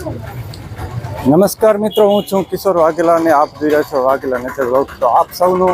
નમસ્કાર મિત્રો, હું છું કિશોર વાઘેલા અને આપ જોઈ રહ્યા છો વાઘેલા નેચર વર્ક તો આપ સૌનું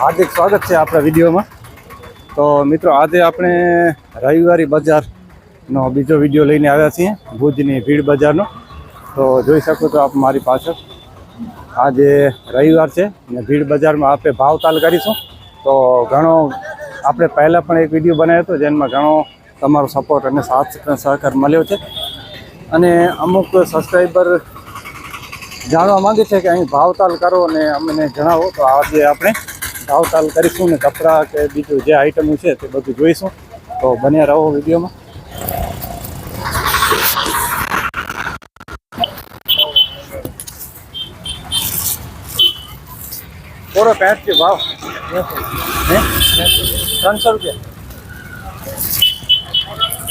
હાર્દિક સ્વાગત છે આપણા વિડીયોમાં. તો મિત્રો, આજે આપણે રવિવારી બજારનો બીજો વીડિયો લઈને આવ્યા છીએ, ભુજની ભીડ બજારનો. તો જોઈ શકો છો આપ મારી પાછળ. આજે રવિવાર છે અને ભીડ બજારમાં આપણે ભાવતાલ કરીશું. તો ઘણો, આપણે પહેલાં પણ એક વીડિયો બનાવ્યો હતો, જેમાં ઘણો તમારો સપોર્ટ અને સાથ, સહકાર મળ્યો છે. અને અમુક સબસ્ક્રાઈબર જાણવા માંગે છે કે અહીં ભાવતાલ કરો અને અમને જણાવો. તો આજે આપણે ભાવતાલ કરીશું ને કપડાં કે બીજું જે આઈટમો છે તે બધું જોઈશું. તો બન્યા રહો વિડીયોમાં. થોડો પેન્ટ કે ભાવ? ત્રણસો રૂપિયા.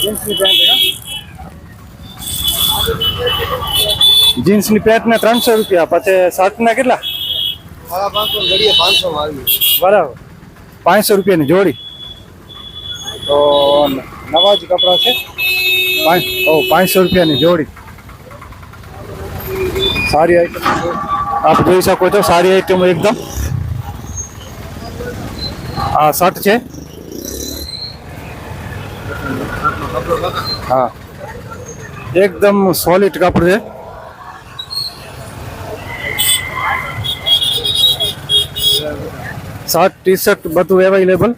જીન્સની પેન્ટ જીન્સની પેન્ટને ત્રણસો રૂપિયા પછી શર્ટના કેટલા? સાડા પાંચસો ઘડીએ પાંચસો આવી બરાબર. પાંચસો રૂપિયાની જોડી. તો નવા જ કપડાં છે? ઓ પાંચસો રૂપિયાની જોડી. સારી આઈટમ આપ જોઈ શકો છો સારી આઈટમ એકદમ. આ શર્ટ છે. હા. એકદમ સોલિડ કાપડ છે. શર્ટ ટી શર્ટ બધું અવેલેબલ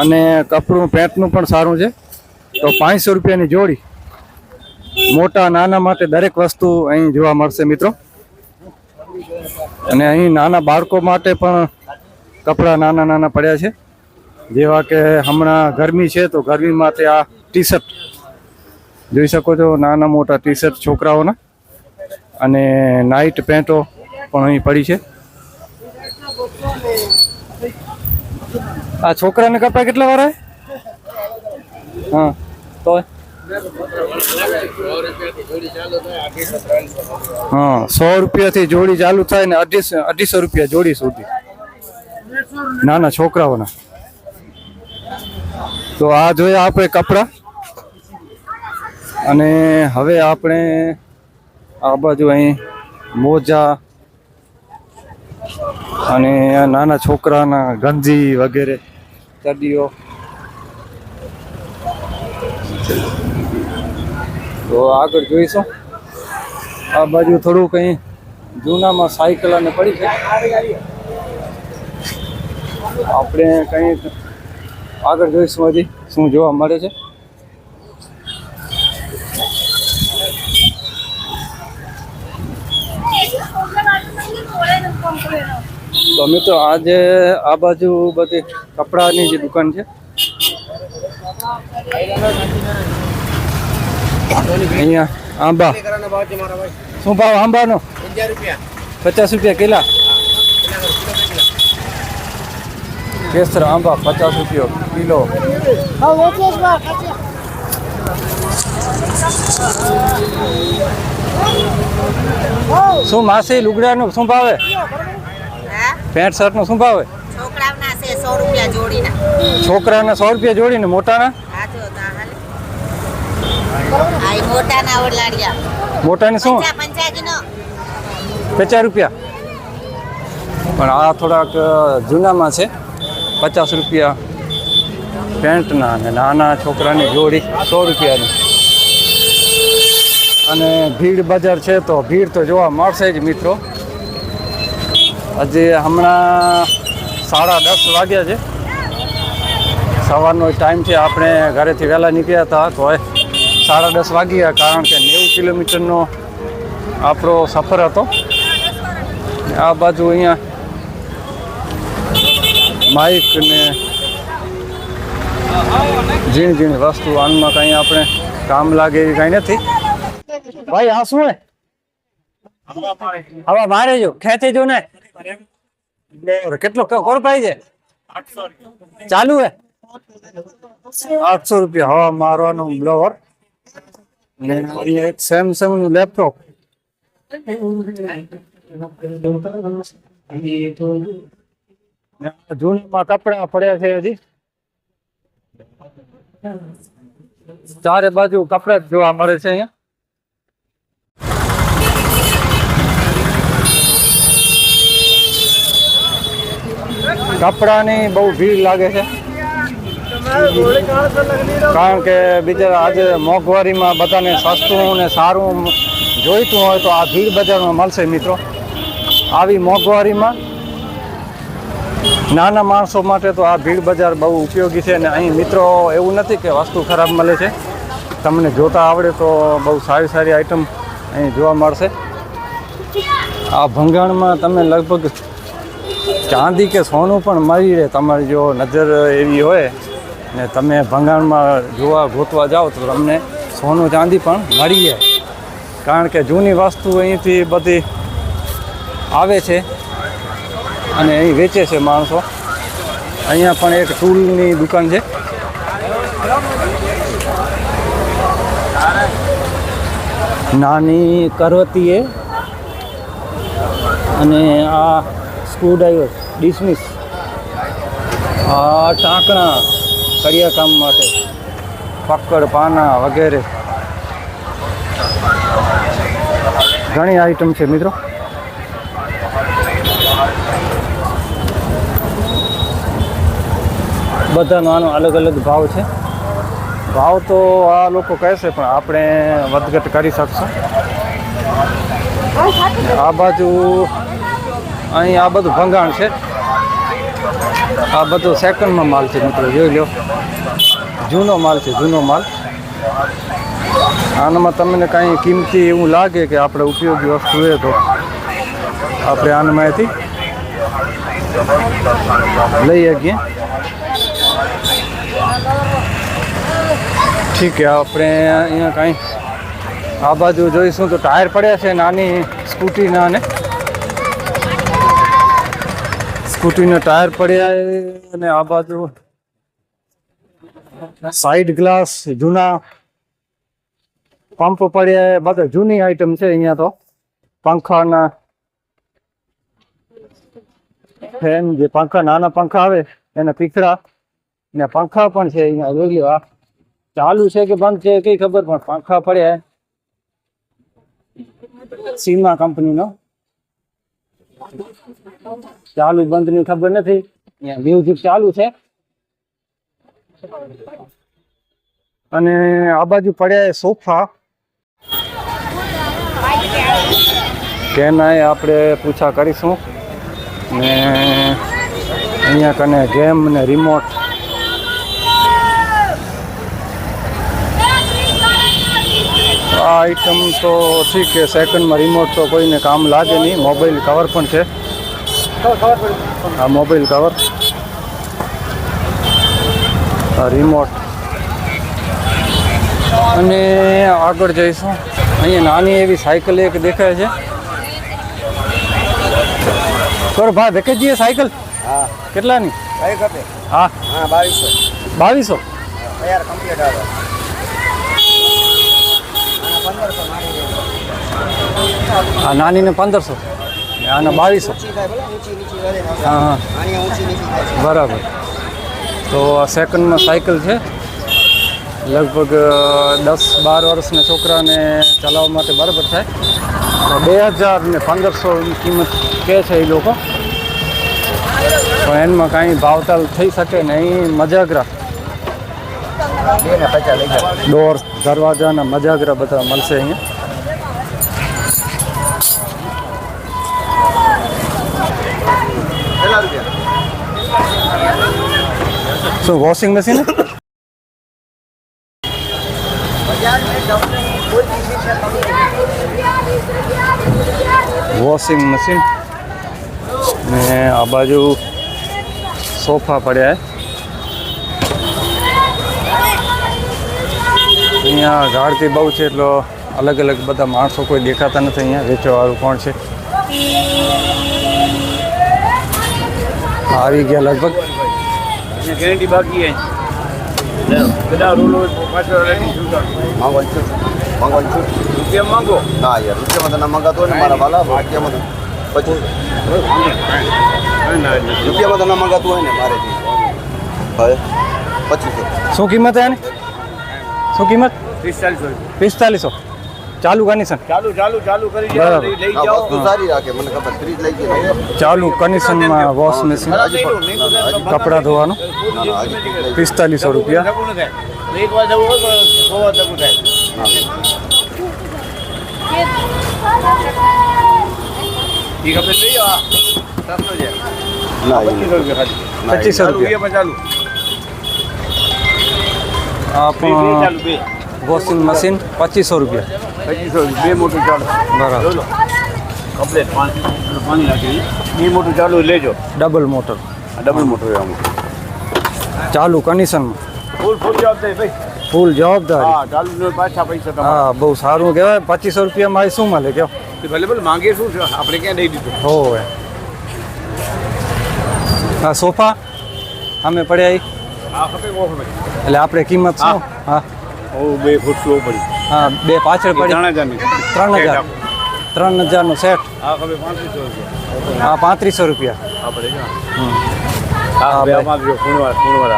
અને કપડું, પેન્ટનું પણ સારું છે. તો પાંચસો રૂપિયાની જોડી. મોટા, નાના માટે દરેક વસ્તુ અહીં જોવા મળશે મિત્રો. અને અહીં નાના બાળકો માટે પણ કપડાં નાના નાના પડ્યા છે. જેવા કે હમણાં ગરમી છે તો ગરમી માટે આ ટી શર્ટ જોઈ શકો છો નાના મોટા ટી શર્ટ છોકરાઓના. અને નાઇટ પેન્ટો પણ અહીં પડી છે. આ છોકરાને કપડા કેટલા વાળા હા તો હા, સો રૂપિયાથી જોડી ચાલુ થાય ને અઢીસો અઢીસો રૂપિયા જોડી સુધી. નાના છોકરાઓના. તો આ જોયા આપણે કપડા. અને હવે આપણે આ બાજુ અહીં મોજા અને નાના છોકરાના ગંજી વગેરે ચડીઓ તો આગળ જોઈશું. આ બાજુ થોડું કંઈ જૂનામાં સાયકલ અને પડી છે. આપણે કંઈ આગળ જોઈશું હજી, શું જોવા મળે છે. તો મિત્રો આજે, આ બાજુ બધી કપડાની જે દુકાન છે. અહીંયા આંબા. શું ભાવ આંબાનો? પચાસ રૂપિયા કિલા. કેસર આંબા પચાસ રૂપિયો કિલો. શું માસી લુગડાનું, શું ભાવે? પેન્ટ શર્ટનો શું ભાવે છે સો રૂપિયા જોડીના. છોકરાના સો રૂપિયા જોડીને મોટાના? મોટાના શું? પચાસ રૂપિયા. પણ આ થોડાક જૂનામાં છે. પચાસ રૂપિયા. પેન્ટના અને નાના છોકરાની જોડી સો રૂપિયાની. અને ભીડ બજાર છે તો ભીડ તો જોવા મળશે જ મિત્રો. હજી હમણાં સાડા દસ વાગ્યા છે. સવારનો ટાઈમ છે આપણે ઘરેથી વહેલા નીકળ્યા હતા તો એ સાડા દસ વાગ્યા કારણ કે નેવું કિલોમીટરનો આપણો સફર હતો. આ બાજુ અહીંયા માઇક ને ઝીણી ઝીણી વસ્તુ આનમાં કંઈ આપણે કામ લાગે એવી કંઈ નથી. ભાઈ આ શું હે હવે મારે જો ખેંચી જો ને. બરાબર. કેટલો કોણ ભાઈ છે ચાલુ હે આઠસો રૂપિયા હવા મારવાનું બ્લોવર ને અહીંયા એક સેમસંગનું લેપટોપ જૂનમાં કપડા પડ્યા છે હજી ચારે બાજુ કપડા જ જોવા મળે છે અહીંયા કપડાની બહુ ભીડ લાગે છે. કારણ કે બિચારા આજે મોંઘવારીમાં બધાને સસ્તું ને સારું જોઈતું હોય તો આ ભીડ બજારમાં મળશે મિત્રો. આવી મોંઘવારીમાં નાના માણસો માટે તો આ ભીડ બજાર બહુ ઉપયોગી છે અને અહીં મિત્રો એવું નથી કે વસ્તુ ખરાબ મળે છે. તમને જોતા આવડે તો બહુ સારી સારી આઈટમ અહીં જોવા મળશે. આ ભંગાણમાં તમે લગભગ ચાંદી કે સોનું પણ મળી રહે, તમારી જો નજર એવી હોય ને તમે ભંગાણમાં જોવા ગોતવા જાઓ તો તમને સોનું ચાંદી પણ મળી જાય કારણ કે જૂની વસ્તુ અહીંથી બધી આવે છે અને અહીં વેચે છે માણસો. અહીંયા પણ એક ટૂલની દુકાન છે. નાની કરવતી અને આ સ્ક્રૂડ્રાઈવર ડિસમિસ ટાંકણા કડિયા કામ માટે. પકડ પાના વગેરે. ઘણી આઈટમ છે મિત્રો. બધાનો આનો અલગ અલગ ભાવ છે. ભાવ તો આ લોકો કહેશે, પણ આપણે વધઘટ કરી શકશું. આ બાજુ અહીં આ બધું ભંગાણ છે. આ બધું સેકન્ડમાં માલ છે મિત્રો, જોઈ લો. જૂનો માલ છે, જૂનો માલ. આનામાં તમને કાંઈ કિંમતી એવું લાગે કે આપણે ઉપયોગી વસ્તુ એ તો આપણે આનામાંથી લઈ શકીએ ઠીક છે, આપણે અહીંયા કાંઈ આ બાજુ જોઈશું તો ટાયર પડ્યા છે, નાની સ્કૂટીના ને સ્કૂટીના ટાયર પડ્યા અને આ બાજુ સાઈડ ગ્લાસ જૂના પંપ પડ્યા એ બધા જૂની આઈટમ છે અહીંયા તો. પંખાના ફેન જે પંખા, નાના પંખા આવે એના પીખડા ને પંખા પણ છે અહીંયા, જોઈ લો ચાલુ છે કે બંધ છે કઈ ખબર, પણ પંખા પડ્યા સીમા કંપનીનો. ચાલુ બંધની ખબર નથી. મ્યુઝિક ચાલુ છે. અને આ બાજુ પડ્યા સોફા. કેના એ આપણે પૂછા કરીશું. ને અહીંયા કને ગેમ ને રિમોટ આ આઈટમ તો ઠીક છે સેકન્ડમાં રિમોટ તો કોઈને કામ લાગે નહીં. મોબાઈલ કવર પણ છે. આ મોબાઈલ કવર આ રિમોટ અને આગળ જઈશું. અહીંયા નાની એવી સાયકલ એક દેખાય છે. કર ભા દેખે જઈએ સાયકલ હા. કેટલાની? હા. હા બાવીસો. બાવીસો? કમ્પ્લીટ આવે. આ નાનીને પંદરસો. આના બાવીસો. હા હા. બરાબર. તો આ સેકન્ડમાં સાયકલ છે. લગભગ દસ બાર વર્ષના છોકરાને ચલાવવા માટે બરાબર થાય. તો બે હજાર ને પંદરસોની કિંમત કહે છે એ લોકો. પણ એમાં કાંઈ ભાવતાલ થઈ શકે નહીં મજાક બે ને પચાસ લઈ જાઓ ડોર દરવાજાના મજાગરા બધા મળશે અહીંયા કેટલા રૂપિયા શું વોશિંગ મશીન વોશિંગ મશીન ને આ બાજુ સોફા પડ્યા છે અહીંયા ગાળતી બહુ છે એટલો અલગ અલગ બધા માણસો કોઈ દેખાતા નથી અહીંયા. વેચવાવાળું કોણ છે? આવી ગયા લગભગ. ગેરંટી બાકી બધા રૂલો પાછળ માંગવાનું છું. માંગવાનું છું? રૂપિયા માંગો? હા યાર રૂપિયામાં તને મંગાતો હોય ને મારા વાલા રૂપિયામાં પછી? રૂપિયામાં તને મંગાતું હોય ને મારે હવે પચીસો શું કિંમત છે આની શું કિંમત? પિસ્તાલીસો. પિસ્તાલીસો. ચાલુ કન્ડિશન ચાલુ ચાલુ ચાલુ કરી બરાબર. જાઓ લઈ લઈ હા, જાઓ. વસ્તુ સારી રાખે મને ખબર ત્રીસ લઈ ગઈ ચાલુ કન્ડિશનમાં વોશ મશીન. હજી પણ ના, ના, હજી કપડાં ધોવાનું ના, ના, હજી ત્રીસ લઈ પિસ્તાલીસો રૂપિયા. ધક્કું ન થાય. એક વાર જવું હોય તો સો વાર ધક્કું થાય ઈ ખબર લઈ જાઓ હા. સસ્તો છે. ના, એ પચીસો રૂપિયા ખાલી. ના, એ પચીસો ચાલુ. રૂપિયા વોશિંગ મશીન પચીસો રૂપિયા. પચીસો રૂપિયા. બે મોટું ચાલુ. બરાબર. કમ્પ્લેટ પાણી પાણી બે મોટું ચાલુ લેજો. Double motor. ડબલ મોટર ચાલુ કન્ડિશનમાં ફૂલ ફૂલ જવાબદારી ભાઈ. ફૂલ જવાબદારી. હા પાછા પૈસા હા બહુ સારું કહેવાય. પચીસો રૂપિયામાં એ શું મળે કહો ભલે ભલે માંગે શું છે? આપણે ક્યાં દઈ દીધું? હોવે હા સોફા? અમે પડ્યા એટલે આપણે કિંમત શું? હા. ઓ બે ફૂટ સ્લો પડી. હા બે પાછળ પડી. ત્રણ હજારની ત્રણ હજાર ત્રણ હજારનો સેટ ખપે પાંત્રીસો રૂપિયા. હા પાંત્રીસો રૂપિયા. આપણે. હા હા,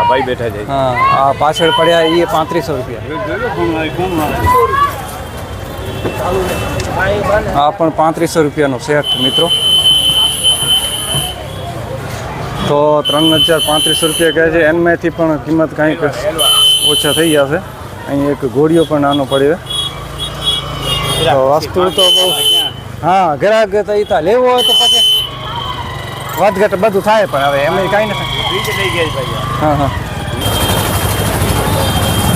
ભાઈ. બેઠા જાય હા પાછળ પડ્યા એ પાંત્રીસો રૂપિયા. આ પણ પાંત્રીસો રૂપિયાનો સેટ મિત્રો. તો ત્રણ હજાર પાંત્રીસો રૂપિયા કહે છે. એનમાંથી પણ કિંમત કાંઈક ઓછા થઈ જશે. અહીં એક ઘોડીઓ પણ નાનો પડ્યો તો વસ્તુ તો બહુ હા ગ્રાહક તો એ તો લેવો હોય તો પછી વધઘટ બધું થાય પણ હવે એમ કાંઈ નથી. હા હા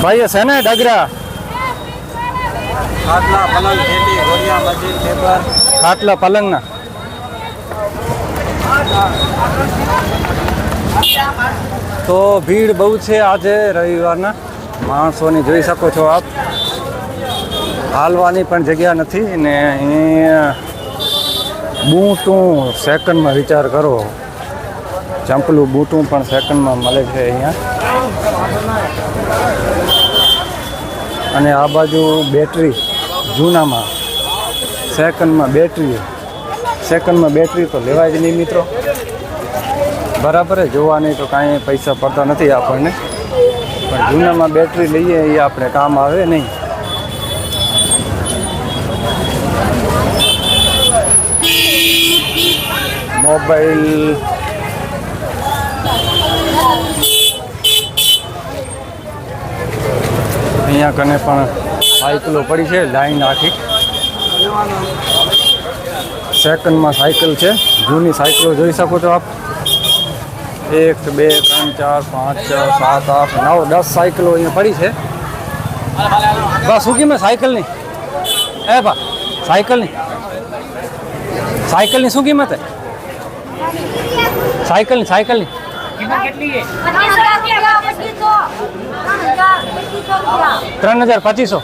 ભાઈ છે ને ડગરા? ખાટલા પલંગ ખેતી ઘોડિયા મસ્જિદ પેપર. ખાટલા પલંગના. તો ભીડ બહુ છે આજે રવિવારના. માણસોની જોઈ શકો છો આપ. હાલવાની પણ જગ્યા નથી ને અહીંયા બૂટું સેકન્ડમાં વિચાર કરો. ચંપલું બૂટું પણ સેકન્ડમાં મળે છે અહીંયા. અને આ બાજુ બેટરી જૂનામાં. સેકન્ડમાં બેટરી. સેકન્ડમાં બેટરી તો લેવાય જ નહીં મિત્રો. બરાબર જોવા નહીં તો કાંઈ પૈસા પડતા નથી આપણને. પણ જૂનામાં બેટરી લઈએ, એ આપણે કામ આવે નહીં. મોબાઈલ. અહીંયા કને પણ સાયકલો પડી છે, લાઈન આખી. સેકન્ડમાં સાયકલ છે. જૂની સાયકલો જોઈ શકો છો આપ. એક બે ત્રણ ચાર પાંચ છ સાત આઠ નવ દસ સાયકલો અહીંયા પડી છે. બસ શું કિંમત સાયકલની એ બા સાયકલની સાયકલની શું કિંમત સાયકલની સાયકલની ત્રણ હજાર પચીસો.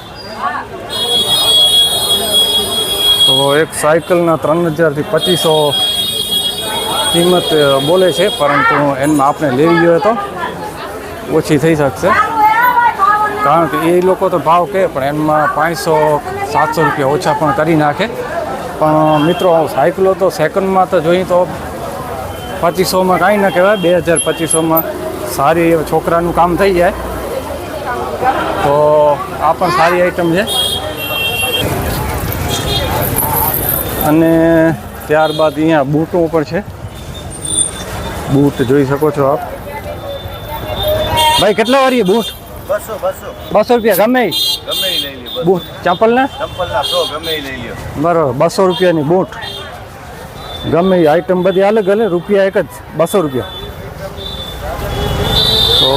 તો એક સાયકલના ત્રણ હજારથી પચીસો. કિંમત બોલે છે, પરંતુ એમાં આપણે લેવી જોઈએ તો ઓછી થઈ શકશે. કારણ કે એ લોકો તો ભાવ કહે, પણ એમાં પાંચસો, સાતસો રૂપિયા ઓછા પણ કરી નાખે. પણ મિત્રો સાયકલો તો સેકન્ડમાં તો જોઈએ તો પચીસોમાં કાંઈ ના કહેવાય, બે હજાર પચીસોમાં સારી છોકરાનું કામ થઈ જાય. તો આ પણ સારી આઈટમ છે. અને ત્યારબાદ અહીંયા બૂટો પણ છે. બૂટ જોઈ શકો છો આપ. ભાઈ કેટલા વાળી બૂટ? બસો રૂપિયા ગમે બૂટ ચંપલ ને બરોબર બસો રૂપિયાની બૂટ. ગમે આઈટમ બધી અલગ અલગ રૂપિયા એક જ બસો રૂપિયા. તો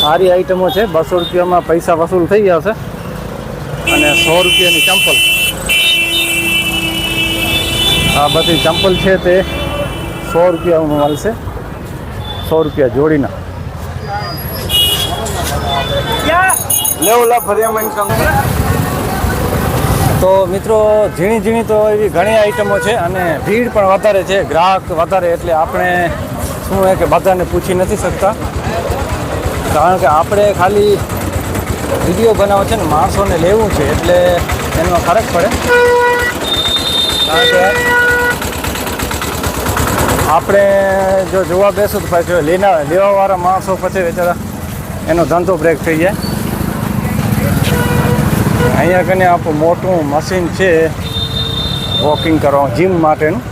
સારી આઈટમો છે બસો રૂપિયામાં પૈસા વસૂલ થઈ જશે અને સો રૂપિયાની ચંપલ. આ બધી ચંપલ છે તે સો રૂપિયામાં મળશે. સો રૂપિયા જોડીના. તો મિત્રો ઝીણી ઝીણી તો એવી ઘણી આઈટમો છે અને ભીડ પણ વધારે છે ગ્રાહક વધારે એટલે આપણે શું હે કે બધાને પૂછી નથી શકતા. કારણ કે આપણે ખાલી વીડિયો બનાવો છે ને માણસોને લેવું છે એટલે એનો ફરક પડે. કારણ કે આપણે જો જોવા બેસું તો પછી લેના લેવાવાળા માણસો પછી બેચારા એનો ધંધો બ્રેક થઈ જાય. અહીંયા કને આપણું મોટું મશીન છે. વોકિંગ કરવા જીમ માટેનું.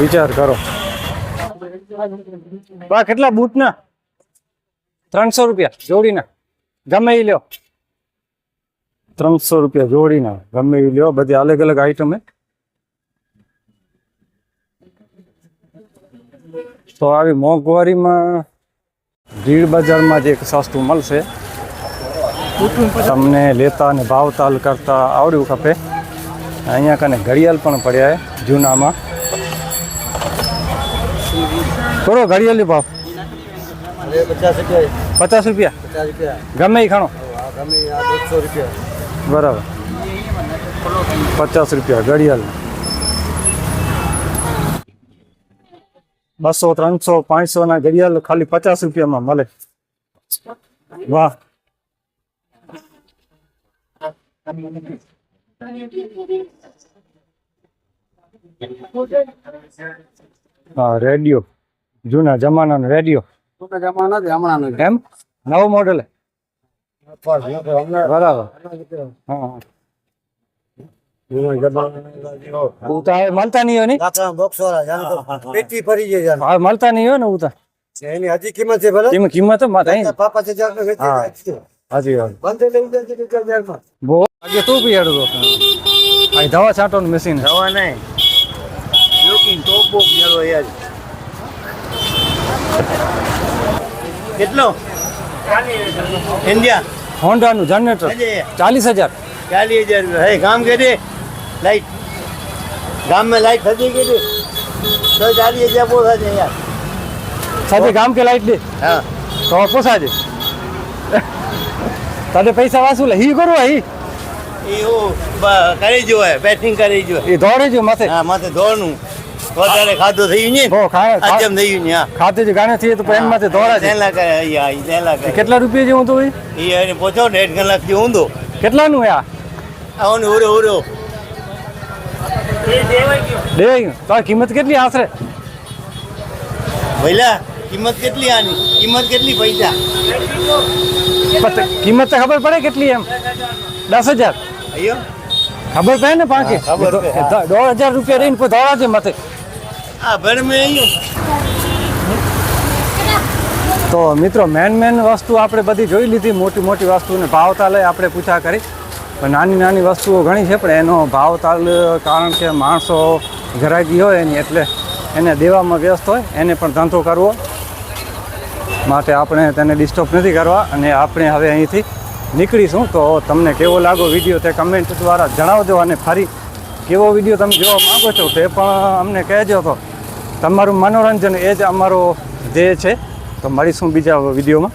વિચાર કરો. બા, કેટલા બૂટના? ત્રણસો રૂપિયા, જોડીના. ગમે એ લ્યો. ત્રણસો રૂપિયા જોડીના, ગમે એ લ્યો. બધી અલગ અલગ આઈટમ હે તો આવી મોંઘવારીમાં ભીડ બજારમાં જે એક સસ્તું મળશે. તમને લેતા અને ભાવતાલ કરતા આવડ્યું ખપે. અહીંયા કને ઘડિયાળ પણ પડ્યા છે જૂનામાં. કરો ઘડિયાળની ભાવ. પચાસ રૂપિયા. ગમે એ ખાણો. બરાબર. પચાસ રૂપિયા ઘડિયાળ બસો ત્રણસો પાંચસો ના ઘડિયાળ ખાલી પચાસ રૂપિયામાં મળે. વાહ. હા રેડિયો. જૂના જમાનાનો રેડિયો. જમાના જ હમણાં એમ? નવો મોડેલ બરાબર. હા. ઉતા હવે મળતા નહીં હોય ને બોક્સ વાળા જાણે તો પેટી ફરી જાય જાણે. હવે મળતા નહીં હોય ને ઉતા એની હજી કિંમત છે ભલે એમાં કિંમત જ માતા અહીં પાપા છે જાણે વેચી હા. જાય છે. હાજી વાત બંધ લઈ જાય છે કે ચાર હજારમાં. બહુ આગે તું પીયાડો તો આ દવા છાંટવાનું મશીન દવા નહીં જોકિંગ ટોપ બોપ મેળવો યાર કેટલો ઇન્ડિયા હોન્ડાનું જનરેટર ચાલીસ હજાર ચાલીસ હજાર રૂપિયા હે કામ કરે લાઈટ. ગામમાં લાઈટ થતી કીધી તો ચાલીએ જ્યાં પોસા છે યાર સાથે ગામ કે લાઈટ લે? હા. તો પોસાજે દે પૈસા વાસુ લે? હી કરો હી એવું કરી જો બેટિંગ કરી જો એ દોડે માથે. માથે દોડનું વધારે ખાધું થયું ને હો ખાય આજમ થયું ને હા. ખાધું જ ગાણે તો પેન માથે દોડા છે. એલા કરે યા એલા કરે. કેટલા રૂપિયા જેવું તો એ એને પોચો ને 1.5 કલાક કેટલાનું હે આ? ઓન ઓરો ઓરો દેવાઈ તો કિંમત કેટલી આશરે? ભઈલા કિંમત કેટલી આની? કિંમત કેટલી પૈસા? કિંમત તો ખબર પડે કેટલી એમ? દસ હજાર. ખબર પડે ને પાંચે હા. દોઢ હજાર રૂપિયા રહીને પછી દોડા છે મતે. આ ભર મેં તો મિત્રો મેન મેન વસ્તુ આપણે બધી જોઈ લીધી મોટી મોટી વસ્તુને લઈ આપણે પૂછા કરી. નાની નાની વસ્તુઓ ઘણી છે, પણ એનો ભાવ તાલ, કારણ કે માણસો ઘરાકી હોય એની એટલે એને દેવામાં વ્યસ્ત હોય, એને પણ ધંધો કરવો માટે આપણે તેને ડિસ્ટર્બ નથી કરવા અને આપણે હવે અહીંથી નીકળીશું. તો તમને કેવો લાગો વીડિયો તે કમેન્ટ દ્વારા જણાવજો અને ફરી કેવો વીડિયો તમે જોવા માગો છો તે પણ અમને કહેજો. તો તમારું મનોરંજન એ જ અમારો ધ્યેય છે. તો મળીશું બીજા વિડીયોમાં.